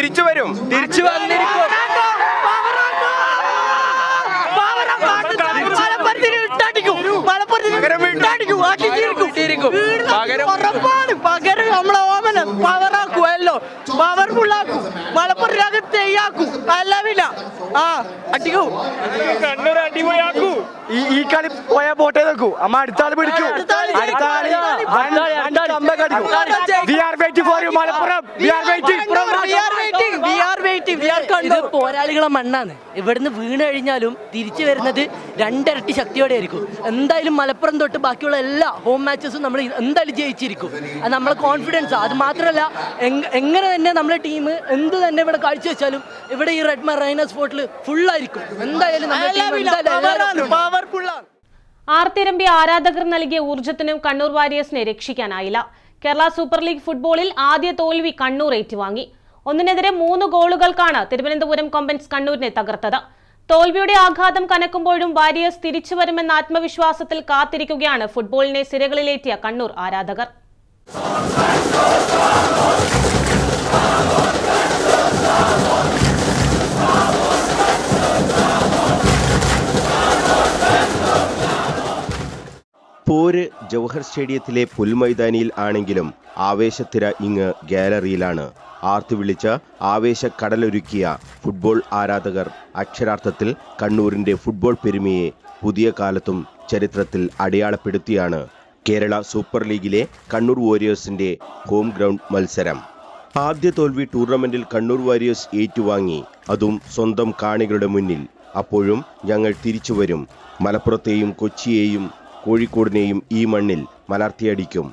തിരിച്ചു വരും തിരിച്ചു വന്നിരിക്കും പകരം നമ്മളെ ഓമന പവറാക്കുമല്ലോ പവർഫുള്ളാക്കും മലപ്പുറം തെയ്യാക്കും അല്ല പിന്നെ ആ അടിക്കൂ കണ്ണൂർ അടിപൊളിയാക്കൂ ഈ ഈ കളി പോയാ പോട്ടെ നോക്കൂ അമ്മ അടുത്ത ആൾ പിടിക്കൂ അടുത്ത ആൾ. We are waiting for you, Malappuram are ഇത്. പോരാളികളെ മണ്ണാണ്. ഇവിടുന്ന് വീണ് കഴിഞ്ഞാലും തിരിച്ചു വരുന്നത് രണ്ടിരട്ടി ശക്തിയോടെ ആയിരിക്കും. എന്തായാലും മലപ്പുറം തൊട്ട് ബാക്കിയുള്ള എല്ലാ ഹോം മാച്ചസും നമ്മൾ എന്തായാലും ജയിച്ചിരിക്കും. അത് നമ്മളെ കോൺഫിഡൻസ് അത് മാത്രമല്ല എങ്ങനെ തന്നെ നമ്മളെ ടീം എന്ത് തന്നെ ഇവിടെ കാഴ്ചവെച്ചാലും ഇവിടെ ഈ റെഡ് മറൈന സ്പോട്ടിൽ ഫുൾ ആയിരിക്കും. എന്തായാലും. ആർത്തിരമ്പി ആരാധകർ നൽകിയ ഊർജത്തിനും കണ്ണൂർ വാരിയേഴ്സിനെ രക്ഷിക്കാനായില്ല. കേരള സൂപ്പർ ലീഗ് ഫുട്ബോളിൽ ആദ്യ തോൽവി കണ്ണൂർ ഏറ്റുവാങ്ങി. ഒന്നിനെതിരെ മൂന്ന് ഗോളുകൾക്കാണ് തിരുവനന്തപുരം കൊമ്പൻസ് കണ്ണൂരിനെ തകർത്തത്. തോൽവിയുടെ ആഘാതം കനക്കുമ്പോഴും വാരിയേഴ്സ് തിരിച്ചു വരുമെന്ന ആത്മവിശ്വാസത്തിൽ കാത്തിരിക്കുകയാണ് ഫുട്ബോളിനെ സിരകളിലേറ്റിയ കണ്ണൂർ ആരാധകർ. ജവഹർ സ്റ്റേഡിയത്തിലെ പുൽമൈതാനിയിൽ ആണെങ്കിലും ആവേശത്തിര ഇങ്ങ് ഗാലറിയിലാണ്. ആർത്തു വിളിച്ച ആവേശ കടലൊരുക്കിയ ഫുട്ബോൾ ആരാധകർ അക്ഷരാർത്ഥത്തിൽ കണ്ണൂരിന്റെ ഫുട്ബോൾ പെരുമയെ പുതിയ കാലത്തും ചരിത്രത്തിൽ അടയാളപ്പെടുത്തിയാണ് കേരള സൂപ്പർ ലീഗിലെ കണ്ണൂർ വാരിയേഴ്സിന്റെ ഹോം ഗ്രൗണ്ട് മത്സരം. ആദ്യ തോൽവി ടൂർണമെന്റിൽ കണ്ണൂർ വാരിയേഴ്സ് ഏറ്റുവാങ്ങി. അതും സ്വന്തം കാണികളുടെ മുന്നിൽ. അപ്പോഴും ഞങ്ങൾ തിരിച്ചു വരും മലപ്പുറത്തെയും കൊച്ചിയെയും കോഴിക്കോടിനെയും ഈ മണ്ണിൽ മലർത്തിയടിക്കും.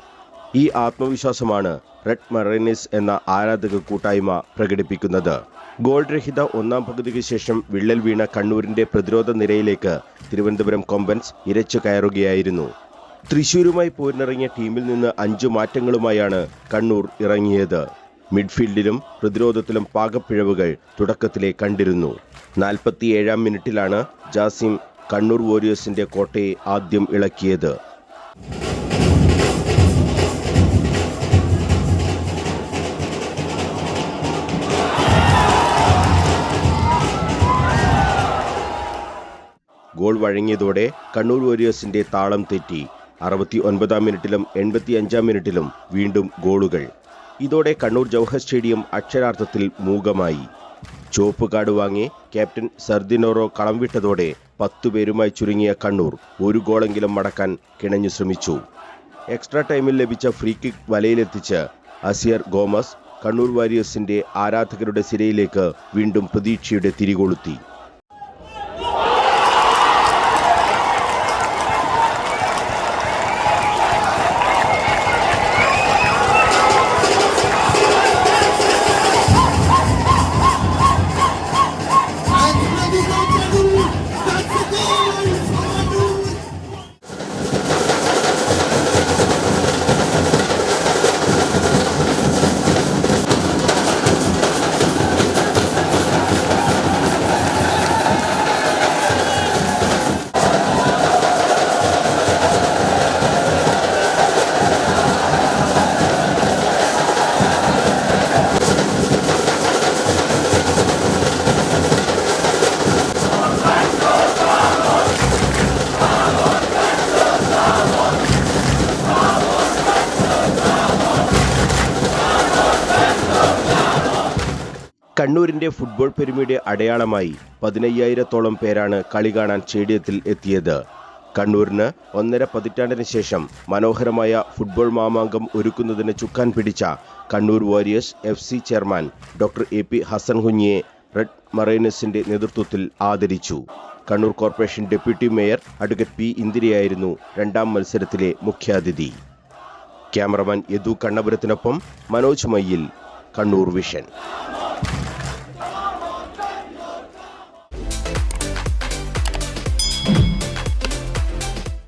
ഈ ആത്മവിശ്വാസമാണ് റെഡ് മറൈനിസ് എന്ന ആരാധക കൂട്ടായ്മ പ്രകടിപ്പിക്കുന്നത്. ഗോൾ രഹിത ഒന്നാം പകുതിക്ക് ശേഷം വിള്ളൽ വീണ കണ്ണൂരിന്റെ പ്രതിരോധ നിരയിലേക്ക് തിരുവനന്തപുരം കൊമ്പൻസ് ഇരച്ചു കയറുകയായിരുന്നു. തൃശൂരുമായി പോരിനിറങ്ങിയ ടീമിൽ നിന്ന് അഞ്ചു മാറ്റങ്ങളുമായാണ് കണ്ണൂർ ഇറങ്ങിയത്. മിഡ്ഫീൽഡിലും പ്രതിരോധത്തിലും പാകപ്പിഴവുകൾ തുടക്കത്തിലെ കണ്ടിരുന്നു. നാൽപ്പത്തിയേഴാം മിനിറ്റിലാണ് ജാസിം കണ്ണൂർ വാരിയേഴ്സിന്റെ കോട്ടയെ ആദ്യം ഇളക്കിയത്. ഗോൾ വഴങ്ങിയതോടെ കണ്ണൂർ വാരിയേഴ്സിന്റെ താളം തെറ്റി. അറുപത്തി ഒൻപതാം മിനിറ്റിലും എൺപത്തി അഞ്ചാം മിനിറ്റിലും വീണ്ടും ഗോളുകൾ. ഇതോടെ കണ്ണൂർ ജവഹർ സ്റ്റേഡിയം അക്ഷരാർത്ഥത്തിൽ മൂകമായി. ചുവപ്പ് കാർഡ് വാങ്ങി ക്യാപ്റ്റൻ സർദിനോറോ കളം വിട്ടതോടെ പത്തുപേരുമായി ചുരുങ്ങിയ കണ്ണൂർ ഒരു ഗോളെങ്കിലും മടക്കാൻ കിണഞ്ഞു ശ്രമിച്ചു. എക്സ്ട്രാ ടൈമിൽ ലഭിച്ച ഫ്രീ കിക്ക് വലയിലെത്തിച്ച് അസിയർ ഗോമസ് കണ്ണൂർ വാരിയേഴ്സിന്റെ ആരാധകരുടെ സിരയിലേക്ക് വീണ്ടും പ്രതീക്ഷയുടെ തിരികൊളുത്തി. കണ്ണൂരിന്റെ ഫുട്ബോൾ പെരുമയുടെ അടയാളമായി പതിനയ്യായിരത്തോളം പേരാണ് കളി കാണാൻ സ്റ്റേഡിയത്തിൽ എത്തിയത്. കണ്ണൂരിന് ഒന്നര പതിറ്റാണ്ടിന് ശേഷം മനോഹരമായ ഫുട്ബോൾ മാമാങ്കം ഒരുക്കുന്നതിന് ചുക്കാൻ പിടിച്ച Kannur warriors F C chairman doctor A P Hasan കുഞ്ഞിയെ red മറൈനസിന്റെ നേതൃത്വത്തിൽ ആദരിച്ചു. Kannur corporation deputy mayor advocate P ഇന്ദിരയായിരുന്നു രണ്ടാം മത്സരത്തിലെ മുഖ്യാതിഥി. ക്യാമറമാൻ യദു കണ്ണപുരത്തിനൊപ്പം മനോജ് മയ്യിൽ കണ്ണൂർ വിഷൻ.